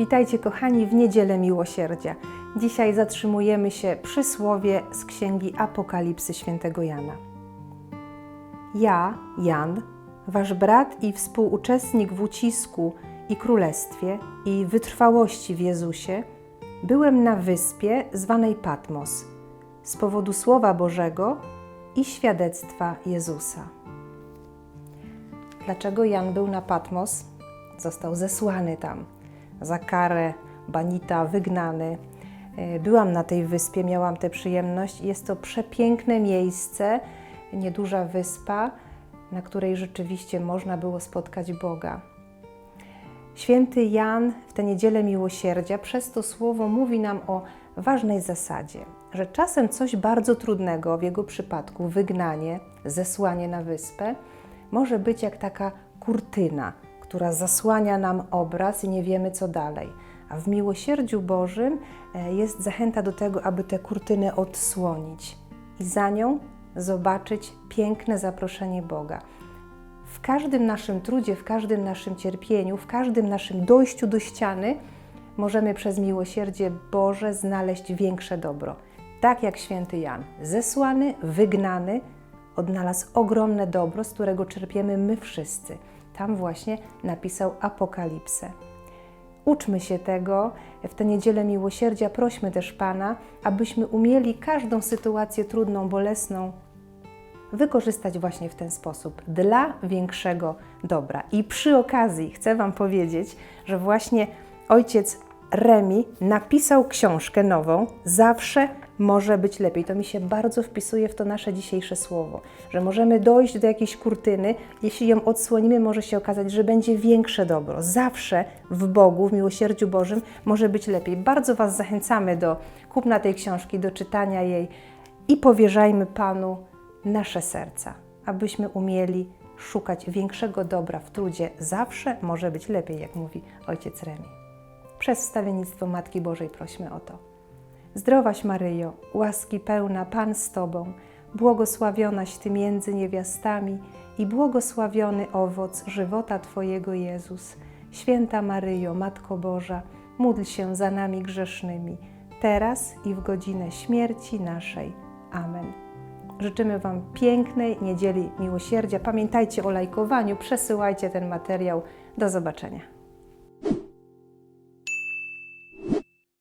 Witajcie kochani w Niedzielę Miłosierdzia. Dzisiaj zatrzymujemy się przy słowie z Księgi Apokalipsy świętego Jana. Ja, Jan, wasz brat i współuczestnik w ucisku i królestwie i wytrwałości w Jezusie, byłem na wyspie zwanej Patmos z powodu Słowa Bożego i świadectwa Jezusa. Dlaczego Jan był na Patmos? Został zesłany tam za karę, banita, wygnany. E, Byłam na tej wyspie, miałam tę przyjemność. Jest to przepiękne miejsce, nieduża wyspa, na której rzeczywiście można było spotkać Boga. Święty Jan w tę niedzielę miłosierdzia przez to słowo mówi nam o ważnej zasadzie, że czasem coś bardzo trudnego, w jego przypadku wygnanie, zesłanie na wyspę, może być jak taka kurtyna, która zasłania nam obraz i nie wiemy co dalej. A w miłosierdziu Bożym e, jest zachęta do tego, aby tę kurtynę odsłonić i za nią zobaczyć piękne zaproszenie Boga. W każdym naszym trudzie, w każdym naszym cierpieniu, w każdym naszym dojściu do ściany możemy przez miłosierdzie Boże znaleźć większe dobro. Tak jak święty Jan, zesłany, wygnany, odnalazł ogromne dobro, z którego czerpiemy my wszyscy. Tam właśnie napisał Apokalipsę. Uczmy się tego w tę niedzielę miłosierdzia. Prośmy też Pana, abyśmy umieli każdą sytuację trudną, bolesną wykorzystać właśnie w ten sposób dla większego dobra. I przy okazji chcę Wam powiedzieć, że właśnie ojciec Remi napisał książkę nową Zawsze może być lepiej. To mi się bardzo wpisuje w to nasze dzisiejsze słowo, że możemy dojść do jakiejś kurtyny, jeśli ją odsłonimy, może się okazać, że będzie większe dobro. Zawsze w Bogu, w miłosierdziu Bożym może być lepiej. Bardzo Was zachęcamy do kupna tej książki, do czytania jej i powierzajmy Panu nasze serca, abyśmy umieli szukać większego dobra w trudzie. Zawsze może być lepiej, jak mówi ojciec Remi. Przez wstawiennictwo Matki Bożej prośmy o to. Zdrowaś Maryjo, łaski pełna Pan z Tobą, błogosławionaś Ty między niewiastami i błogosławiony owoc żywota Twojego Jezus. Święta Maryjo, Matko Boża, módl się za nami grzesznymi, teraz i w godzinę śmierci naszej. Amen. Życzymy Wam pięknej niedzieli miłosierdzia. Pamiętajcie o lajkowaniu, przesyłajcie ten materiał. Do zobaczenia.